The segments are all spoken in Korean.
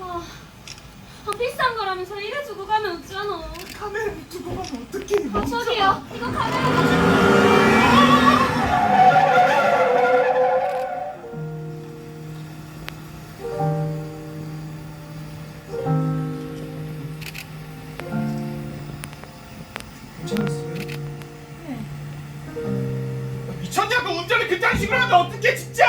아, 아, 비싼 거라면서 이래 주고 가면 어쩌노? 카메라 두고 가면 어떡해 아, 저기요. 이거 카메라. 괜찮았어요? 네 미쳤냐고 운전을 그딴 식으로 하면 어떡해 진짜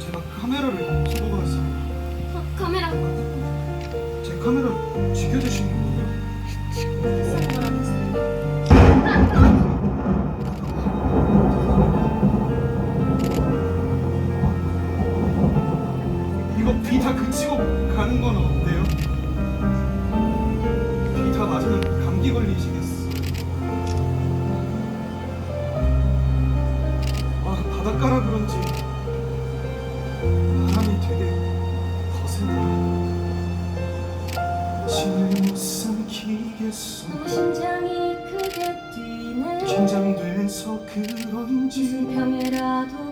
제가 카메라를 두고 갔어요 어, 카메라. 제 카메라 지켜주시 비다 그치고 가는 건 어때요? 비다 맞으면 감기 걸리시겠어. 아 바닷가라 그런지 바람이 되게 거세네요. 짐을 못 삼키겠어. 너무 심장이 크게 뛰네. 긴장돼서 그런지 무슨 병에라도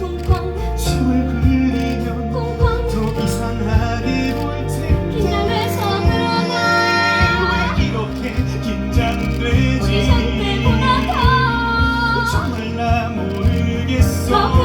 Oh.